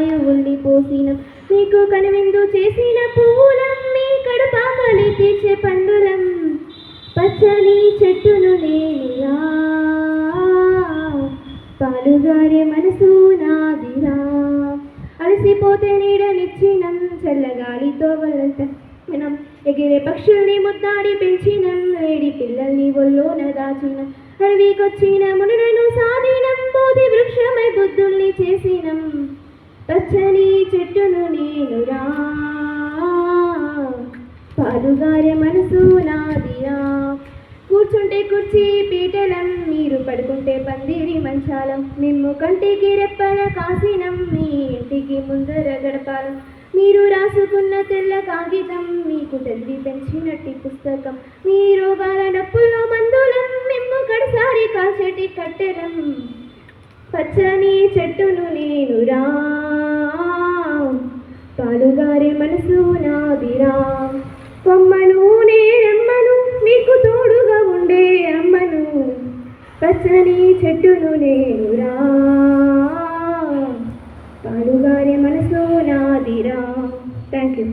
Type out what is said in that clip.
వాయువుల్ని పోసిన నీకు కనువిందు చేసిన పూలం మీ కడుపాకలి తీర్చే పండులం. పచ్చని చెట్టును నేనురా పాలుగారే మనసు నాదిరా అలసిపోతే నీడనిచ్చినం చల్లగాలితో వలంతనం ఎగిరే పక్షుల్ని ముద్దాడి పెంచినం వేడి పిల్లల్ని ఒళ్ళోన దాచినం. అడవికొచ్చిన మునులను సాధినం బోధి వృక్షమై బుద్ధుల్ని చేసినం. పచ్చని చెట్టును నేనురా పాలుగారే మనసు నాదియా కూర్చుంటే కుర్చీ పీటలం మీరు పడుకుంటే పందిరి మంచాలం. మిమ్ము కంటికి రెప్పల కాసినం మీ ఇంటికి ముందర గడపాలం. మీరు రాసుకున్న తెల్ల కాగితం మీకు తల్లి పెంచినట్టి పుస్తకం. మీ రోగాల నప్పుల్లో మందులం మిమ్ము కడసారి కాల్చేటి కట్టెలం. పచ్చని చెట్టును నేనురా పాలుగారే మనసు నాదిరా. కొమ్మను నేనమ్మను మీకు తోడుగా ఉండే అమ్మను. పచ్చని చెట్టును నేనురా. పాలుగారే మనసు నాదిరా. Thank you